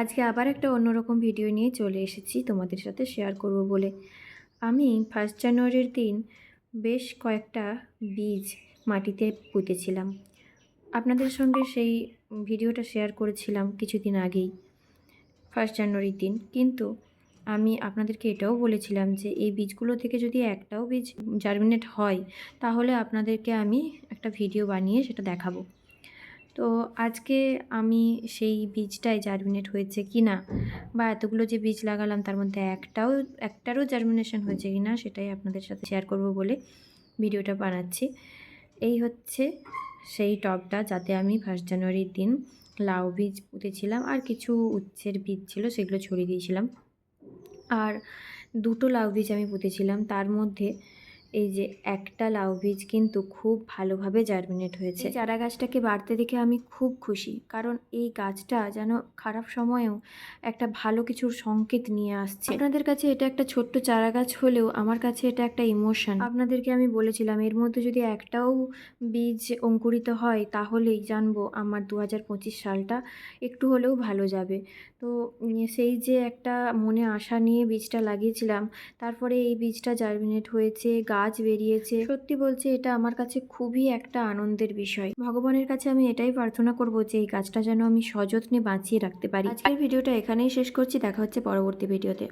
আজকে আবার একটা অন্যরকম ভিডিও নিয়ে চলে এসেছি তোমাদের সাথে শেয়ার করব বলে। আমি ফার্স্ট জানুয়ারির দিন বেশ কয়েকটা বীজ মাটিতে পুঁতেছিলাম। আপনাদের সঙ্গে সেই ভিডিওটা শেয়ার করেছিলাম কিছুদিন আগেই ফার্স্ট জানুয়ারির দিন। কিন্তু আমি আপনাদেরকে এটাও বলেছিলাম যে এই বীজগুলো থেকে যদি একটাও বীজ জার্মিনেট হয়, তাহলে আপনাদেরকে আমি একটা ভিডিও বানিয়ে সেটা দেখাবো। তো আজকে আমি সেই বীজটাই জার্মিনেট হয়েছে কি না বা এতগুলো যে বীজ লাগালাম তার মধ্যে একটাও, একটারও জার্মিনেশন হয়েছে কি না সেটাই আপনাদের সাথে শেয়ার করব বলে ভিডিওটা বানাচ্ছি। এই হচ্ছে সেই টবটা যাতে আমি ফার্স্ট জানুয়ারির দিন লাউ বীজ পুঁতেছিলাম আর কিছু উচ্ছের বীজ ছিল সেগুলো ছড়িয়ে দিয়েছিলাম। আর দুটো লাউ বীজ আমি পুঁতেছিলাম, তার মধ্যে এই যে একটা লাউ বীজ কিন্তু খুব ভালোভাবে জার্মিনেট হয়েছে। চারা গাছটাকে বাড়তে দেখে আমি খুব খুশি, কারণ এই গাছটা যেন খারাপ সময়েও একটা ভালো কিছুর সংকেত নিয়ে আসছে। আপনাদের কাছে এটা একটা ছোট্ট চারা গাছ হলেও আমার কাছে এটা একটা ইমোশন আপনাদেরকে আমি বলেছিলাম, এর মধ্যে যদি একটাও বীজ অঙ্কুরিত হয় তাহলেই জানব আমার দু হাজার পঁচিশ সালটা একটু হলেও ভালো যাবে। তো সেই যে একটা মনে আশা নিয়ে বীজটা লাগিয়েছিলাম, তারপরে এই বীজটা জার্মিনেট হয়েছে গাছ বেরিয়েছে। সত্যি বলছে, এটা আমার কাছে খুবই একটা আনন্দের বিষয়। ভগবানের কাছে আমি এটাই প্রার্থনা করব যে, এই গাছটা যেন আমি সযত্নে বাঁচিয়ে রাখতে পারি। আজকের ভিডিওটা এখানেই শেষ করছি। দেখা হচ্ছে পরবর্তী ভিডিওতে।